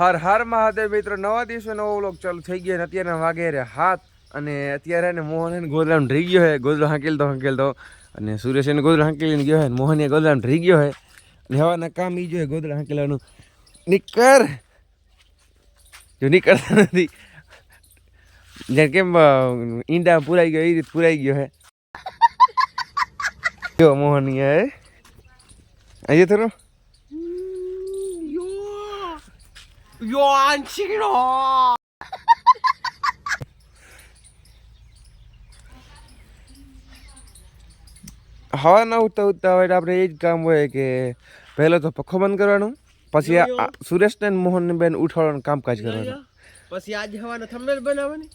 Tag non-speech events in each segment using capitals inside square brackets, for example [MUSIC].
હર હર મહાદેવ મિત્રો, નવા દિવસે નવો વ્લોગ ચાલુ થઈ ગયો અને અત્યારે વાગેરે હાથ અને અત્યારે એને મોહન એને ગોદરામ રહી ગયો હે. ગોદરો હાંકેલતો હાંકેલતો. અને સુરેશ એને ગોદરો હાંકેલીને ગયો હે મોહન એ ગોદરામ રહી ગયો હે. અને કામ ઈ જો ગોદરા હાંકેલાનું નીકર જો નીકળતા નથી. જેમ કેમ ઈંડા પુરાઈ ગયો એ રીત પુરાઈ ગયો હે. જો મોહન હે. અહીંયા થોડું હવા ના ઉઠતા ઉઠતા હોય આપણે એ જ કામ હોય કે પહેલો તો પખો બંધ કરવાનું પછી સુરેશ ને મોહન બેન ઉઠાડવાનું કામકાજ કરવાનું પછી આજ હવાનો થંબનેલ બનાવવાની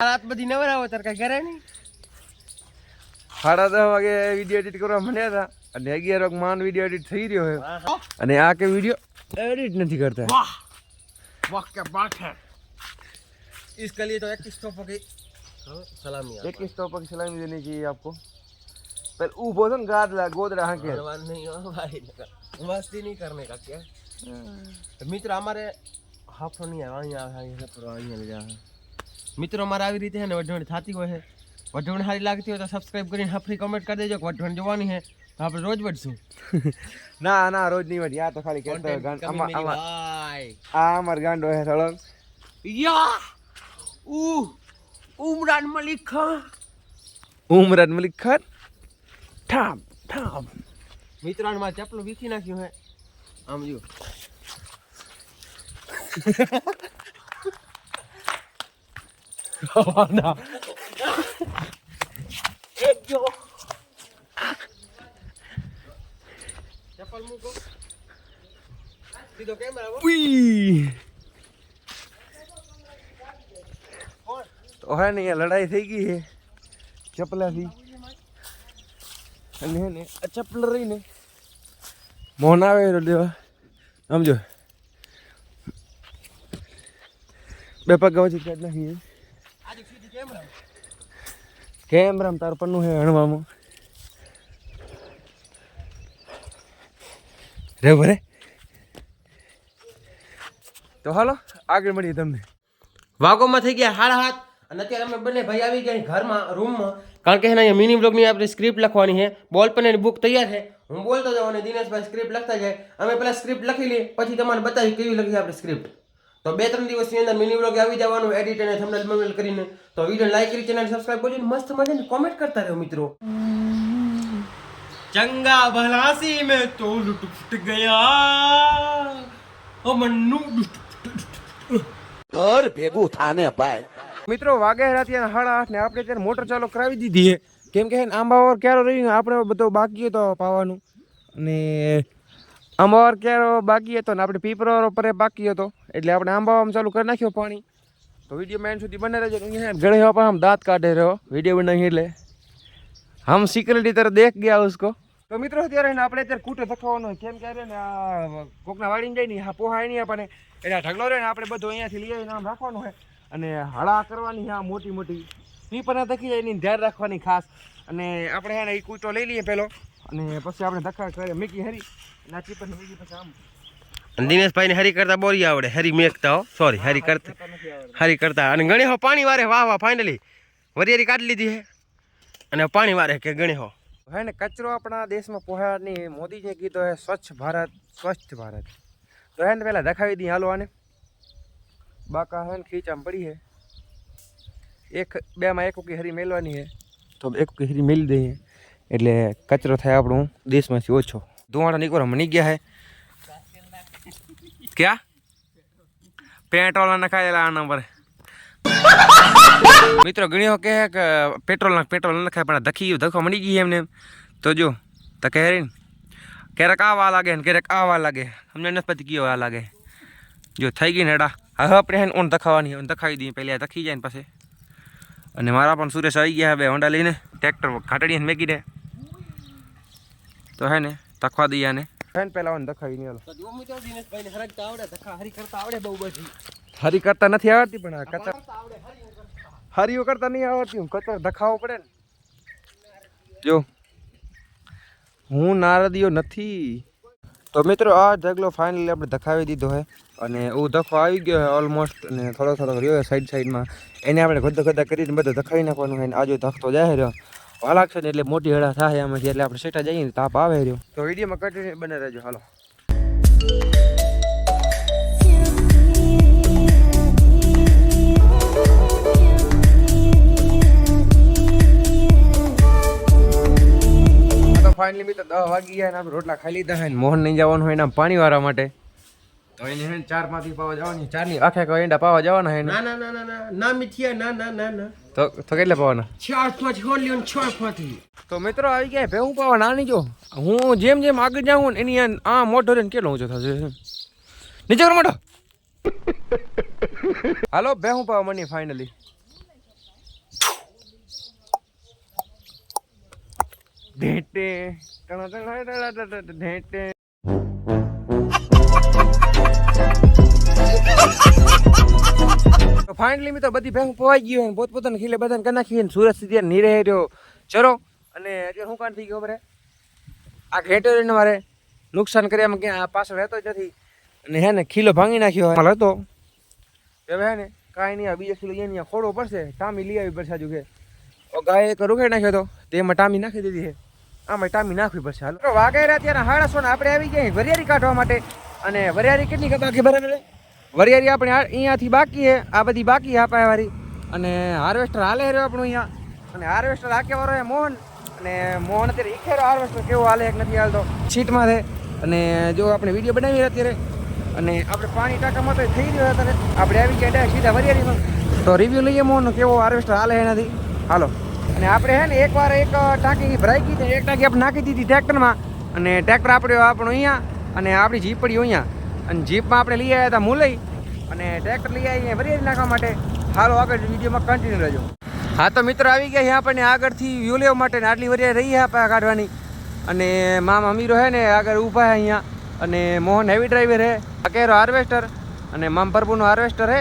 રાત બધી નવરાવો તાર કઈ ઘરે નહીં સાડા દસ વાગે વીડિયો એડિટ કરવા મળ્યા હતા અને અગિયાર વાગે માન વીડિયો એડિટ થઈ રહ્યો હોય અને આ કે વીડિયો એડિટ નથી કરતા वाह वाह क्या बात है इसके लिए तो इक्कीस टॉप की हाँ, सलामी एक किस टॉप की सलामी देनी चाहिए आपको पहले ऊपर से गादला गोदरा हाँ के भगवान नहीं हो भाई मस्ती नहीं करने का क्या तो मित्र हमारे हाफो नहीं है અહીંયા આવે અહીંયા પર અહીંયા લઈ જાય મિત્રો અમારે આવી રીતે છે ને વઢવણ થતી હોય છે વઢવણ સારી લાગતી હોય તો સબસ્ક્રાઇબ કરીને હાફરી કમેન્ટ કરી દેજો કે વઢવણ જોવાની છે તો આપણે રોજ વઢશું [LAUGHS] ના ના રોજ નહીં વળી આ તો ખાલી કહેતો આમાં આમાં આ અમાર ગાંડો હે સળંગ યા! ઉ ઉમરાન મલિક ખાન. ઉમરાન મલિક ખાન? ઠામ ઠામ મિત્રાનમાં ચપલું વીખી નાખ્યું હે. આમ જો એક [LAUGHS] જો ચપ્પલ મૂકો કેમેરા ઉઈ તો હે ને લડાઈ થઈ ગઈ છે ચપલાથી. અને હે ને આ ચપલ રહીને મોન આવે દેવા. સમજો બે પગ વચ્ચે કાઢ નાખીએ કેમેરા તાર પન્નું હે હણવામાં. રે ભરે તો હાલો આગળ મળીએ તમને. વાગોમાં થઈ ગયા હાડા હાથ અને અત્યારે અમે બંને ભાઈ આવી ગયા ઘરમાં રૂમમાં કારણ કે એના અહીંયા મિની બ્લોગની આપણે સ્ક્રિપ્ટ લખવાની છે. બોલ પણ એની બુક તૈયાર છે. હું બોલતો જાઉં અને દિનેશભાઈ સ્ક્રિપ્ટ લખતા જાય. અમે પેલા સ્ક્રિપ્ટ લખી લઈએ પછી તમારે બતાવી કેવી લખી આપણે સ્ક્રિપ્ટ તો બે ત્રણ દિવસની અંદર મિની બ્લોગ આવી જવાનું એડિટ અને થંબનેલ બમનેલ કરીને. તો વીડિયો લાઈક કરી ચેનલ સબસ્ક્રાઇબ કરજો અને મસ્ત મજાની કોમેન્ટ કરતા રહો મિત્રો. ચંગા ભલાસી મેં તો લૂટ ગયા. ઓ મન્નુ મિત્રો વાગેરાથી સાડા આઠ ને આપણે ત્યારે મોટર ચાલુ કરાવી દીધી છે. કેમ કે આંબાવર ક્યારો રહ્યું આપણે બધો બાકી હતો પાવાનું. અને આંબાવર ક્યારો બાકી હતો ને, આપણે પીપરો પર બાકી હતો. એટલે આપણે આંબાવામાં ચાલુ કરી નાખ્યો પાણી. તો વીડિયો મેન સુધી બને રહેજો. પર આમ દાંત કાઢે રહ્યો. વીડિયો બનાવી એટલે. હમ સિક્યુરિટી તરફ દેખ ગયા ઉસકો. તો મિત્રો અત્યારે ને આપણે અત્યારે કૂટે ધખાવાનો કેમ કે ને આ કોકના વાળીને જાય ને હા પોહાય નહીં આપણને એટલે ઢગલો રહે ને આપણે બધું અહીંયાથી લઈ આવીને આમ રાખવાનું હોય અને હળા કરવાની હા મોટી મોટી. ની પણ ધકી જાય એની ધ્યાન રાખવાની ખાસ. અને આપણે હે ને એ કૂટો લઈ લઈએ પહેલો અને પછી આપણે ધક્કા કરીએ મીકી હરી. ના ચીપર મીકી પછી આમ. દિનેશભાઈ ને હરી કરતા બોરી આવડે. હરી મેકતા હો. સોરી હરી કરતા. હરી કરતા અને ગણી હો પાણી વારે વાહ વાહ ફાઇનલી વરિયારી કાઢી લીધી હે અને પાણી વારે કે ગણી હો હે ને, કચરો આપણા દેશમાં પોહાની મોદીજીએ કીધો હે, સ્વચ્છ ભારત સ્વચ્છ ભારત. તો હે ને પહેલાં દેખાવી દઈએ હાલો આને. બાકા હે ને, ખીચામાં પડી હે. એક, બેમાં એક ઉકી હરી મેલવાની હે. તો એક ઉકી હરી મેલી દઈએ. એટલે કચરો થાય આપણું દેશમાંથી ઓછો. ધુવાડા નીકળો મની ગયા હે. ક્યાં? પેટ્રોલ નખાયેલા આ પર મિત્રો ઘણી વખત કહે કે પેટ્રોલ નાખ પેટ્રોલ નખાય પણ ધખી ધક્કો મળી ગઈ એમને. તો જો તો કહે ને ક્યારેક આવા લાગે ને ક્યારેક આવા લાગે. અમને નથી પતી કયો આ લાગે. જો થઈ ગઈ ને હેડા. હવે આપણે એને ઓન દખાવાની ઓન ધખાવી દઈએ. પહેલાં દખી જાય ને પછી. અને મારા પણ સુરેશ આવી ગયા હવે હોન્ડા લઈને. ટ્રેક્ટર ઘાટડીને મેકી દે તો હે ને તખવા દઈએ ને પહેલાં ઓન દખાવી નહીં હરી કરતા નથી આવડતી પણ આવડે કરતા હરીઓ કરતા નહીં આવડતી, હું કચર ધખાવો પડે ને. જો, હું નારદીઓ નથી. તો મિત્રો, આ ઢગલો ફાઇનલી આપણે ધખાવી દીધો છે અને એવું ધખો આવી ગયો છે ઓલમોસ્ટ અને થોડો થોડો રહ્યો સાઈડ સાઈડમાં એને આપણે ગદ્દા ગદ્દા કરીને બધો ધખાવી નાખવાનું હોય ને આજુ ધખતો જાય રહ્યો. વા છે ને એટલે મોટી હળા થાય એમાંથી એટલે આપણે સેટા જઈએ તાપ આવે રહ્યો. તો વિડીયોમાં કન્ટિન્યુ બને રહેજો, હાલો. ફાઇનલી મિત્રો દસ વાગી ગયા અને આપણે રોટલા ખાઈ લીધા હોય ને મોહન નહીં જવાનું હોય એના પાણી વાળા માટે. તો એને હે ચારમાંથી પાવા જવાની ચારની આખે આખા એંડા પાવા જવાના હે ના. ના ના ના ના ના મિથિયા ના ના ના ના. તો તો કેટલા પાવાના? ચાર પાંચ હોલી અને છ પાંચથી તો મિત્રો આવી ગયા ભેહું પાવા નાની જો. હું જેમ જેમ આગળ જાઉં ને એની આ- મોટો રહીને કેટલો ઊંચો થશે? નીચે કરો મોટો [LAUGHS] હાલો ભેહું પાવા મની ફાઇનલી ઢેટે ઢેટે તો ફાઇનલી મિત્રો બધી ભેંસ પોવાઈ ગયો હોય પોત પોતાને ખીલે બધાને કરી નાખી સુરત સુધી નીરે રહ્યો. ચલો, અને અત્યારે શું કાંડ થઈ ગયો ખબર આ ઘેટોરીને મારે નુકસાન કર્યામાં ક્યાં આ પાછળ રહેતો જ નથી. અને હે ને, ખીલો ભાંગી નાખ્યો હોય. હતો. હવે હે ને, કાંઈ નહીં બીજો ખીલો અહીંયા ખોડવો પડશે. ટામી લઈ આવી પડશે હજુ કે ગાય એક રૂખે નાખ્યો હતો. તેમાં ટામી નાખી દીધી છે. આમાં ટામી નાખવી પડશે હાલ. તો વાગેરા ત્યારે હાડાસો ને આપણે આવી ગયા વરિયારી કાઢવા માટે. અને વરિયારી કેટલી બાકી ભરાવે? વરિયારી આપણે અહીંયાથી બાકી છે. આ બધી બાકી આપા વાળી. અને હાર્વેસ્ટર હાલે રહ્યો આપણું અહીંયા. અને હાર્વેસ્ટર આકે વાળો એ મોહન. અને મોહન અત્યારે ઈખેરો હાર્વેસ્ટર કેવો હાલે એક નથી હાલતો. સીટમાં છે. અને જો આપણે વીડિયો બનાવી અત્યારે. અને આપણે પાણી ટાંકામાં તો થઈ રહ્યો અત્યારે. આપણે આવી ગયા સીધા વરિયારીમાં તો રિવ્યુ લઈએ મોહનનો કેવો હાર્વેસ્ટર હાલે એનાથી. હાલો. અને આપણે હે ને એકવાર એક ટાંકી ભરાઈ ગઈ હતી. એક ટાંકી આપણે નાખી દીધી ટ્રેક્ટરમાં અને ટ્રેક્ટર આપણે આપણું અહીંયા અને આપણી જીપ પડી અહીંયા. અને જીપમાં આપણે લઈ આવ્યા હતા મુલઈ અને ટ્રેક્ટર લઈ આવીએ વરિયાળી નાખવા માટે. હાલો આગળ વિડીયોમાં કન્ટિન્યુ રહેજો. હા, તો મિત્રો આવી ગયા અહીંયા આપણને આગળથી વ્યૂ લેવા માટે આટલી વરિયા રહી આપણે કાઢવાની. અને મામા અમીરો હે ને આગળ ઊભા હે અહીંયા. અને મોહન હેવી ડ્રાઈવર હે. અકેરો હાર્વેસ્ટર અને મામ પ્રભુનો હાર્વેસ્ટર હે.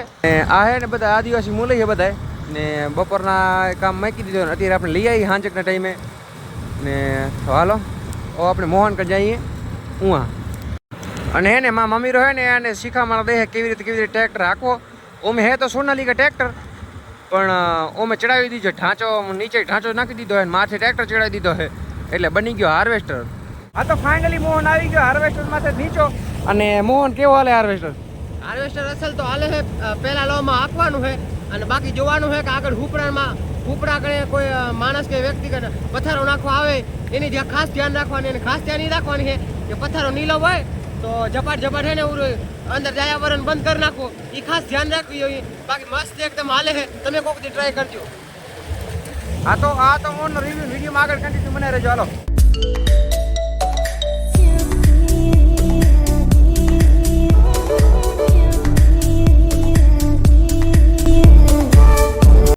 આ હે ને બધા આદિવાસી મુલઈ હે બધા ને બપોરના કામ મૂકી દીધો ને, અત્યારે આપણે લઈ આવીએ હાંચકના ટાઈમે ને તો હાલો ઓ આપણે મોહન કર જઈએ ઉहाँ અને હે ને, મા મમ્મી રહે ને, એને શીખામણ દે કેવી રીતે કેવી રીતે ટ્રેક્ટર રાખવો ઓમે હે તો સોનાલિકા ટ્રેક્ટર પણ ઓમે ચડાવી દીધો, ઢાંચો નીચે ઢાંચો નાખી દીધો હે માથે ટ્રેક્ટર ચડાવી દીધો હે. એટલે બની ગયો હાર્વેસ્ટર હા તો ફાઇનલી મોહન આવી ગયો હાર્વેસ્ટર માથે નીચો. અને મોહન કેવો હાલે હાર્વેસ્ટર હાર્વેસ્ટર અસલ તો હાલે છે. પહેલાં લોમાં આપવાનું છે અને બાકી જોવાનું છે કે આગળ હુપડામાં હુપડા કરે કોઈ માણસ કે વ્યક્તિ કે પથ્થરો નાખવા આવે, એની જ્યાં ખાસ ધ્યાન રાખવાની અને ખાસ ધ્યાન એ રાખવાની છે કે પથ્થરો નીલો હોય તો ઝપાટ ઝપાટ છે ને અંદર જાયાવરણ બંધ કરી નાખો. એ ખાસ ધ્યાન રાખવી જોઈએ. બાકી મસ્ત એકદમ હાલે છે. તમે કોઈક દી ટ્રાય કરજો. હા તો, આ તો હું રિવ્યુ વિડીયોમાં આગળ કન્ટિન્યુ મને રહેજો. હાલો.